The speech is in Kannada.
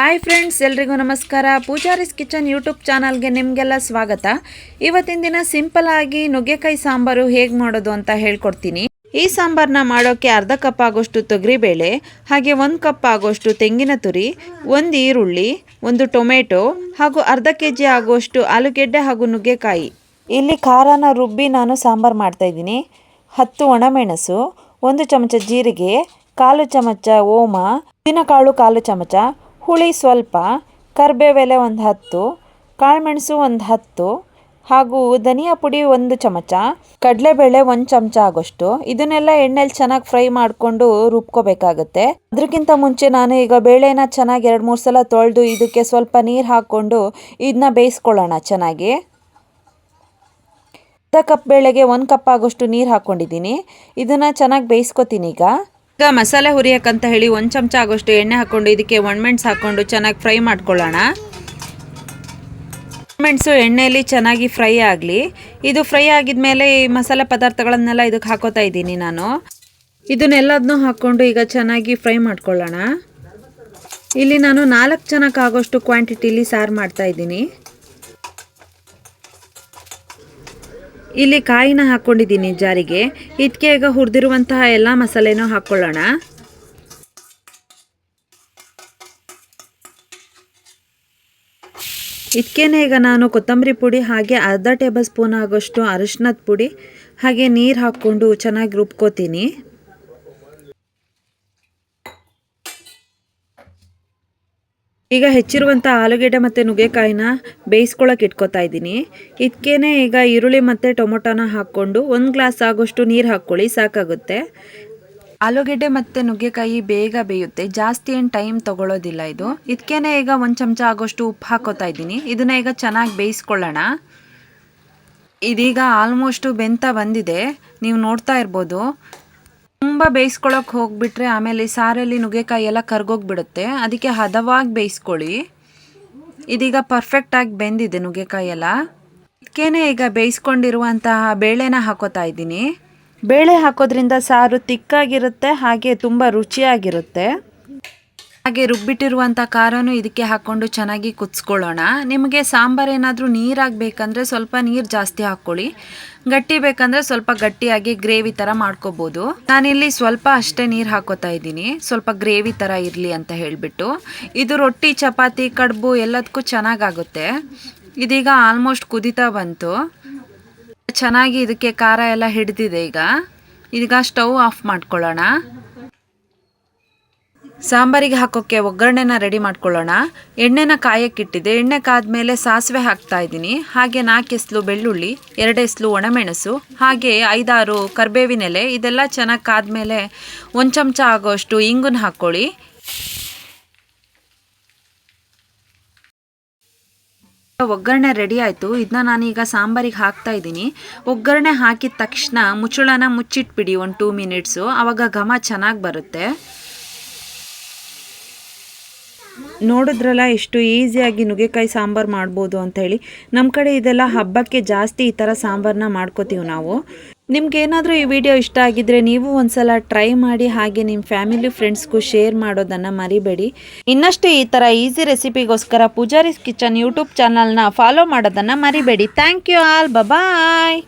ಹಾಯ್ ಫ್ರೆಂಡ್ಸ್, ಎಲ್ರಿಗೂ ನಮಸ್ಕಾರ. ಪೂಜಾರಿಸ್ ಕಿಚನ್ ಯೂಟ್ಯೂಬ್ ಚಾನಲ್ಗೆ ನಿಮಗೆಲ್ಲ ಸ್ವಾಗತ. ಇವತ್ತಿನ ದಿನ ಸಿಂಪಲ್ ಆಗಿ ನುಗ್ಗೆಕಾಯಿ ಸಾಂಬಾರು ಹೇಗೆ ಮಾಡೋದು ಅಂತ ಹೇಳ್ಕೊಡ್ತೀನಿ. ಈ ಸಾಂಬಾರನ್ನ ಮಾಡೋಕ್ಕೆ ಅರ್ಧ ಕಪ್ ಆಗೋಷ್ಟು ತೊಗರಿಬೇಳೆ, ಹಾಗೆ ಒಂದು ಕಪ್ ಆಗೋಷ್ಟು ತೆಂಗಿನ ತುರಿ, ಒಂದು ಈರುಳ್ಳಿ, ಒಂದು ಟೊಮೆಟೊ, ಹಾಗೂ ಅರ್ಧ ಕೆ ಜಿ ಆಗುವಷ್ಟು ಆಲೂಗೆಡ್ಡೆ ಹಾಗೂ ನುಗ್ಗೆಕಾಯಿ. ಇಲ್ಲಿ ಖಾರನ ರುಬ್ಬಿ ನಾನು ಸಾಂಬಾರು ಮಾಡ್ತಾ ಇದ್ದೀನಿ. ಹತ್ತು ಒಣಮೆಣಸು, ಒಂದು ಚಮಚ ಜೀರಿಗೆ, ಕಾಲು ಚಮಚ ಓಮ ಕಾಳು ಕಾಲು ಚಮಚ ಹುಳಿ ಸ್ವಲ್ಪ ಕರಿಬೇವೆಲೆ ಒಂದು ಹತ್ತು, ಕಾಳುಮೆಣಸು ಒಂದು ಹತ್ತು, ಹಾಗೂ ಧನಿಯಾ ಪುಡಿ ಒಂದು ಚಮಚ, ಕಡಲೆಬೇಳೆ ಒಂದು ಚಮಚ ಆಗೋಷ್ಟು. ಇದನ್ನೆಲ್ಲ ಎಣ್ಣೆಲಿ ಚೆನ್ನಾಗಿ ಫ್ರೈ ಮಾಡಿಕೊಂಡು ರುಬ್ಕೋಬೇಕಾಗುತ್ತೆ. ಅದಕ್ಕಿಂತ ಮುಂಚೆ ನಾನು ಈಗ ಬೇಳೆನ ಚೆನ್ನಾಗಿ ಎರಡು ಮೂರು ಸಲ ತೊಳೆದು ಇದಕ್ಕೆ ಸ್ವಲ್ಪ ನೀರು ಹಾಕ್ಕೊಂಡು ಇದನ್ನ ಬೇಯಿಸ್ಕೊಳ್ಳೋಣ ಚೆನ್ನಾಗಿ. ಅರ್ಧ ಕಪ್ ಬೇಳೆಗೆ ಒಂದು ಕಪ್ ಆಗೋಷ್ಟು ನೀರು ಹಾಕ್ಕೊಂಡಿದ್ದೀನಿ ಇದನ್ನು ಚೆನ್ನಾಗಿ ಬೇಯಿಸ್ಕೊತೀನಿ ಈಗ. ಈಗ ಮಸಾಲೆ ಹುರಿಯೋಕ್ಕಂತ ಹೇಳಿ ಒಂದು ಚಮಚ ಆಗೋಷ್ಟು ಎಣ್ಣೆ ಹಾಕ್ಕೊಂಡು ಇದಕ್ಕೆ ಒಣಮೆಣ್ಸು ಹಾಕ್ಕೊಂಡು ಚೆನ್ನಾಗಿ ಫ್ರೈ ಮಾಡ್ಕೊಳ್ಳೋಣ. ಮೆಣಸು ಎಣ್ಣೆಯಲ್ಲಿ ಚೆನ್ನಾಗಿ ಫ್ರೈ ಆಗಲಿ. ಇದು ಫ್ರೈ ಆಗಿದ್ಮೇಲೆ ಈ ಮಸಾಲೆ ಪದಾರ್ಥಗಳನ್ನೆಲ್ಲ ಇದಕ್ಕೆ ಹಾಕೋತಾ ಇದ್ದೀನಿ ನಾನು. ಇದನ್ನೆಲ್ಲದನ್ನೂ ಹಾಕ್ಕೊಂಡು ಈಗ ಚೆನ್ನಾಗಿ ಫ್ರೈ ಮಾಡ್ಕೊಳ್ಳೋಣ. ಇಲ್ಲಿ ನಾನು ನಾಲ್ಕು ಜನಕ್ಕೆ ಆಗೋಷ್ಟು ಕ್ವಾಂಟಿಟಿಲಿ ಸಾರು ಮಾಡ್ತಾ ಇದ್ದೀನಿ. ಇಲ್ಲಿ ಕಾಯಿನ ಹಾಕ್ಕೊಂಡಿದ್ದೀನಿ ಜಾರಿಗೆ. ಇದಕ್ಕೆ ಈಗ ಹುರಿದಿರುವಂತಹ ಎಲ್ಲ ಮಸಾಲೆನೂ ಹಾಕ್ಕೊಳ್ಳೋಣ ಇದಕ್ಕೇನೆ ಈಗ ನಾನು ಕೊತ್ತಂಬರಿ ಪುಡಿ ಹಾಗೆ ಅರ್ಧ ಟೇಬಲ್ ಸ್ಪೂನ್ ಆಗೋಷ್ಟು ಅರಿಶಿನದ ಪುಡಿ ಹಾಗೆ ನೀರು ಹಾಕ್ಕೊಂಡು ಚೆನ್ನಾಗಿ ರುಬ್ಕೋತೀನಿ. ಈಗ ಹೆಚ್ಚಿರುವಂಥ ಆಲೂಗೆಡ್ಡೆ ಮತ್ತು ನುಗ್ಗೆಕಾಯಿನ ಬೇಯಿಸ್ಕೊಳ್ಳೋಕೆ ಇಟ್ಕೊತಾ ಇದ್ದೀನಿ. ಇದಕ್ಕೇನೆ ಈಗ ಈರುಳ್ಳಿ ಮತ್ತು ಟೊಮೊಟೊನ ಹಾಕ್ಕೊಂಡು ಒಂದು ಗ್ಲಾಸ್ ಆಗೋಷ್ಟು ನೀರು ಹಾಕ್ಕೊಳ್ಳಿ, ಸಾಕಾಗುತ್ತೆ. ಆಲೂಗೆಡ್ಡೆ ಮತ್ತು ನುಗ್ಗೆಕಾಯಿ ಬೇಗ ಬೇಯುತ್ತೆ. ಜಾಸ್ತಿ ಏನು ಟೈಮ್ ತಗೊಳ್ಳೋದಿಲ್ಲ ಇದು. ಇದಕ್ಕೇನೆ ಈಗ ಒಂದು ಚಮಚ ಆಗೋಷ್ಟು ಉಪ್ಪು ಹಾಕೋತಾ ಇದ್ದೀನಿ. ಇದನ್ನ ಈಗ ಚೆನ್ನಾಗಿ ಬೇಯಿಸ್ಕೊಳ್ಳೋಣ. ಇದೀಗ ಆಲ್ಮೋಸ್ಟು ಬೆಂತ ಬಂದಿದೆ. ನೀವು ನೋಡ್ತಾ ಇರ್ಬೋದು. ತುಂಬ ಬೇಯಿಸ್ಕೊಳಕ್ಕೆ ಹೋಗ್ಬಿಟ್ರೆ ಆಮೇಲೆ ಸಾರಲ್ಲಿ ನುಗ್ಗೆಕಾಯಿ ಎಲ್ಲ ಕರ್ಗೋಗ್ಬಿಡುತ್ತೆ. ಅದಕ್ಕೆ ಹದವಾಗಿ ಬೇಯಿಸ್ಕೊಳ್ಳಿ. ಇದೀಗ ಪರ್ಫೆಕ್ಟಾಗಿ ಬೆಂದಿದೆ ನುಗ್ಗೆಕಾಯಿ ಎಲ್ಲ. ಇದಕ್ಕೇನೆ ಈಗ ಬೇಯಿಸ್ಕೊಂಡಿರುವಂತಹ ಬೇಳೆನ ಹಾಕೋತಾ ಇದ್ದೀನಿ. ಬೇಳೆ ಹಾಕೋದ್ರಿಂದ ಸಾರು ತಿಕ್ಕಾಗಿರುತ್ತೆ, ಹಾಗೆ ತುಂಬ ರುಚಿಯಾಗಿರುತ್ತೆ. ಹಾಗೆ ರುಬ್ಬಿಟ್ಟಿರುವಂಥ ಖಾರನೂ ಇದಕ್ಕೆ ಹಾಕ್ಕೊಂಡು ಚೆನ್ನಾಗಿ ಕುದಿಸ್ಕೊಳ್ಳೋಣ. ನಿಮಗೆ ಸಾಂಬಾರು ಏನಾದರೂ ನೀರಾಗಬೇಕಂದ್ರೆ ಸ್ವಲ್ಪ ನೀರು ಜಾಸ್ತಿ ಹಾಕ್ಕೊಳ್ಳಿ. ಗಟ್ಟಿ ಬೇಕಂದರೆ ಸ್ವಲ್ಪ ಗಟ್ಟಿಯಾಗಿ ಗ್ರೇವಿ ಥರ ಮಾಡ್ಕೋಬೋದು. ನಾನಿಲ್ಲಿ ಸ್ವಲ್ಪ ಅಷ್ಟೇ ನೀರು ಹಾಕೋತಾ ಇದ್ದೀನಿ. ಸ್ವಲ್ಪ ಗ್ರೇವಿ ಥರ ಇರಲಿ ಅಂತ ಹೇಳಿಬಿಟ್ಟು. ಇದು ರೊಟ್ಟಿ, ಚಪಾತಿ, ಕಡುಬು ಎಲ್ಲದಕ್ಕೂ ಚೆನ್ನಾಗಾಗುತ್ತೆ. ಇದೀಗ ಆಲ್ಮೋಸ್ಟ್ ಕುದಿತಾ ಬಂತು. ಚೆನ್ನಾಗಿ ಇದಕ್ಕೆ ಖಾರ ಎಲ್ಲ ಹಿಡಿದಿದೆ ಈಗ. ಈಗ ಸ್ಟವ್ ಆಫ್ ಮಾಡ್ಕೊಳ್ಳೋಣ. ಸಾಂಬಾರಿಗೆ ಹಾಕೋಕ್ಕೆ ಒಗ್ಗರಣೆನ ರೆಡಿ ಮಾಡ್ಕೊಳ್ಳೋಣ. ಎಣ್ಣೆನ ಕಾಯಕ್ಕಿಟ್ಟಿದೆ. ಎಣ್ಣೆ ಕಾದ್ಮೇಲೆ ಸಾಸಿವೆ ಹಾಕ್ತಾ ಇದ್ದೀನಿ. ಹಾಗೆ ನಾಲ್ಕು ಎಸ್ಲು ಬೆಳ್ಳುಳ್ಳಿ, ಎರಡು ಎಸ್ಲು ಒಣಮೆಣಸು, ಹಾಗೆ ಐದಾರು ಕರ್ಬೇವಿನೆಲೆ ಇದೆಲ್ಲ ಚೆನ್ನಾಗಿ ಕಾದ್ಮೇಲೆ ಒಂದು ಚಮಚ ಆಗೋಷ್ಟು ಇಂಗುನ ಹಾಕ್ಕೊಳ್ಳಿ. ಒಗ್ಗರಣೆ ರೆಡಿ ಆಯಿತು. ಇದನ್ನ ನಾನೀಗ ಸಾಂಬಾರಿಗೆ ಹಾಕ್ತಾ ಇದ್ದೀನಿ. ಒಗ್ಗರಣೆ ಹಾಕಿದ ತಕ್ಷಣ ಮುಚ್ಚಳನ ಮುಚ್ಚಿಟ್ಬಿಡಿ ಒಂದು ಟೂ ಮಿನಿಟ್ಸು. ಆವಾಗ ಘಮ ಚೆನ್ನಾಗಿ ಬರುತ್ತೆ. ನೋಡಿದ್ರಲ್ಲ ಎಷ್ಟು ಈಸಿಯಾಗಿ ನುಗ್ಗೆಕಾಯಿ ಸಾಂಬಾರು ಮಾಡ್ಬೋದು ಹೇಳಿ. ನಮ್ಮ ಕಡೆ ಇದೆಲ್ಲ ಹಬ್ಬಕ್ಕೆ ಜಾಸ್ತಿ ಈ ಥರ ಸಾಂಬಾರನ್ನ ಮಾಡ್ಕೋತೀವಿ ನಾವು. ನಿಮ್ಗೇನಾದರೂ ಈ ವಿಡಿಯೋ ಇಷ್ಟ ಆಗಿದ್ರೆ ನೀವು ಒಂದ್ಸಲ ಟ್ರೈ ಮಾಡಿ ಹಾಗೆ ನಿಮ್ಮ ಫ್ಯಾಮಿಲಿ ಫ್ರೆಂಡ್ಸ್ಗೂ ಶೇರ್ ಮಾಡೋದನ್ನು ಮರಿಬೇಡಿ. ಇನ್ನಷ್ಟೇ ಈ ಥರ ಈಸಿ ರೆಸಿಪಿಗೋಸ್ಕರ ಪೂಜಾರಿಸ್ ಕಿಚನ್ ಯೂಟ್ಯೂಬ್ ಚಾನಲ್ನ ಫಾಲೋ ಮಾಡೋದನ್ನು ಮರಿಬೇಡಿ. Thank you all. ಬಾಯ್.